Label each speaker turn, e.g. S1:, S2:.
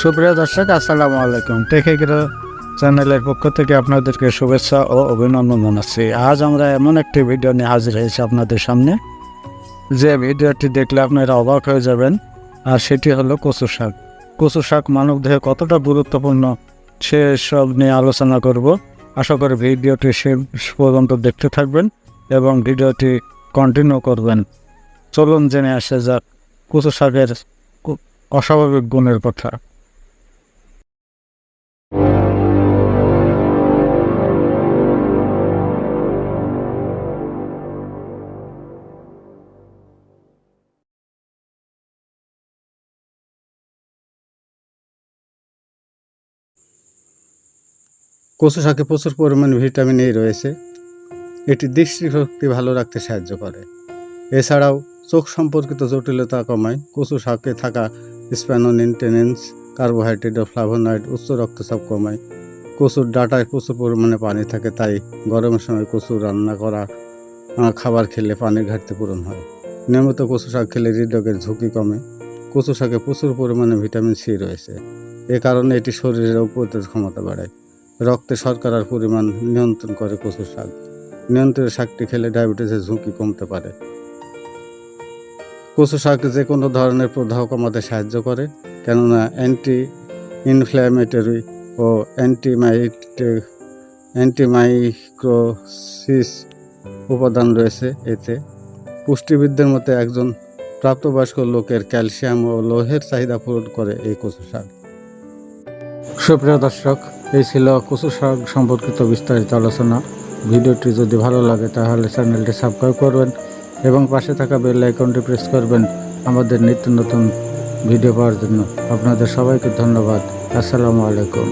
S1: সুপ্রিয় দর্শক, আসসালামু আলাইকুম। টেকে চ্যানেলের পক্ষ থেকে আপনাদেরকে শুভেচ্ছা ও অভিনন্দন জানাচ্ছি। আজ আমরা এমন একটি ভিডিও নিয়ে হাজির হয়েছি আপনাদের সামনে। যে ভিডিওটি দেখলে আপনারা অবাক হয়ে যাবেন। আর সেটি হলো কচু শাক। কচু শাক মানব দেহে কতটা গুরুত্বপূর্ণ সে সব নিয়ে আলোচনা করব। আশা করি ভিডিওটি শেষ পর্যন্ত দেখতে থাকবেন এবং ভিডিওটি কন্টিনিউ করবেন। চলুন জেনে আসে যাক, কচু শাকের অস্বাভাবিক গুণের কথা।
S2: কচু শাকে প্রচুর পরিমাণে ভিটামিন এ রয়েছে। এটি দৃষ্টিশক্তি ভালো রাখতে সাহায্য করে। এছাড়াও চোখ সম্পর্কিত জটিলতা কমায়। কচু শাকে থাকা স্প্যানোনিনটেনেন্স কার্বোহাইড্রেট ও ফ্লাভোনয়েড উচ্চ রক্তচাপ কমায়। কচুর ডাটায় প্রচুর পরিমাণে পানি থাকে, তাই গরমের সময় কচু রান্না করা খাবার খেলে পানির ঘাটতি পূরণ হয়। নিয়মিত কচু শাক খেলে হৃদরোগের ঝুঁকি কমে। কচু শাকে প্রচুর পরিমাণে ভিটামিন সি রয়েছে। এ কারণে এটি শরীরের প্রতিরোধ ক্ষমতা বাড়ায়। রক্তে শর্করার পরিমাণ নিয়ন্ত্রণ করে কচুর শাক। নিয়ন্ত্রিত শাকটি খেলে ডায়াবেটিসের ঝুঁকি কমতে পারে। কচু শাক যে কোনো ধরনের প্রদাহ কমাতে সাহায্য করে, কেননা অ্যান্টি ইনফ্ল্যামেটরি ও অ্যান্টিমাইট অ্যান্টিমাইক্রোসিস উপাদান রয়েছে এতে। পুষ্টিবিদদের মতে একজন প্রাপ্তবয়স্ক লোকের ক্যালসিয়াম ও লোহের চাহিদা পূরণ করে এই কচু শাক।
S1: সুপ্রিয় দর্শক, এই ছিল কচু শাক সম্পর্কিত বিস্তারিত আলোচনা। ভিডিওটি যদি ভালো লাগে, তাহলে চ্যানেলটি সাবস্ক্রাইব করবেন এবং পাশে থাকা বেল আইকনটি প্রেস করবেন আমাদের নিত্য নতুন ভিডিও পাওয়ার জন্য। আপনাদের সবাইকে ধন্যবাদ। আসসালামু আলাইকুম।